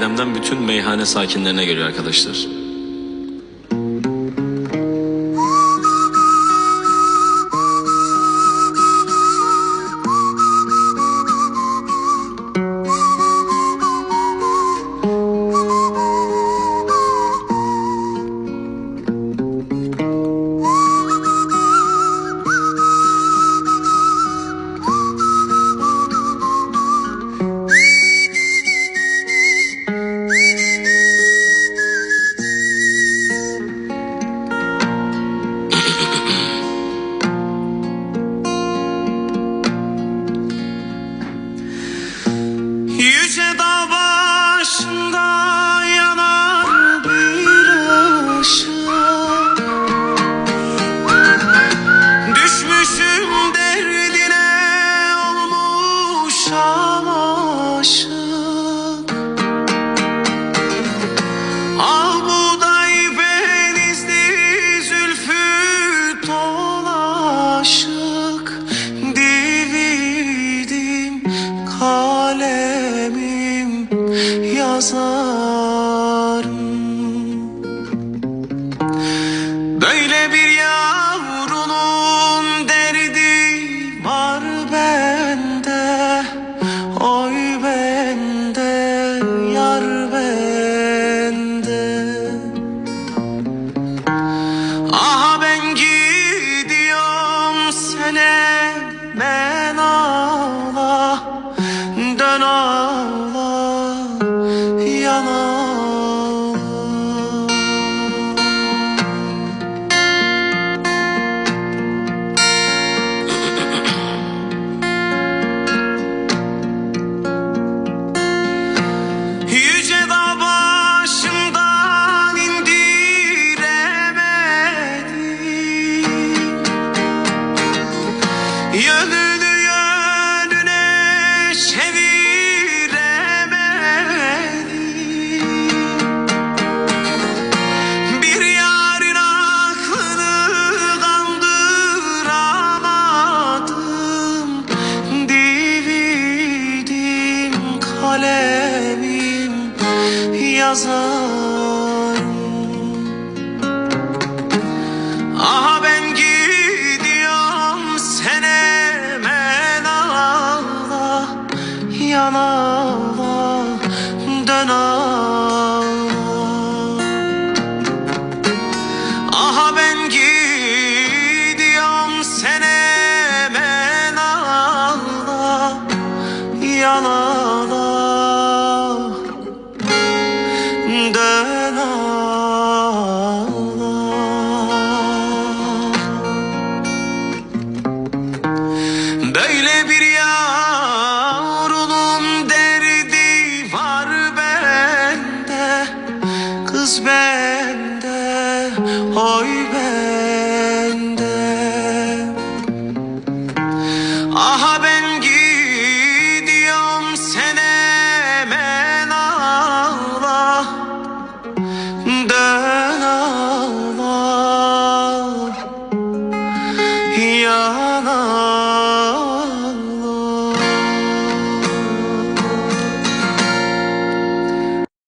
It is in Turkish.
Edem'den bütün meyhane sakinlerine geliyor arkadaşlar. yazarım. Böyle bir yavrunun derdi var bende Oy bende, yar bende. Aha ben gidiyorum sene ben ağla Dön ağla. kalemim yazar Böyle bir yavrunun derdi var bende Kız bende. Oy ना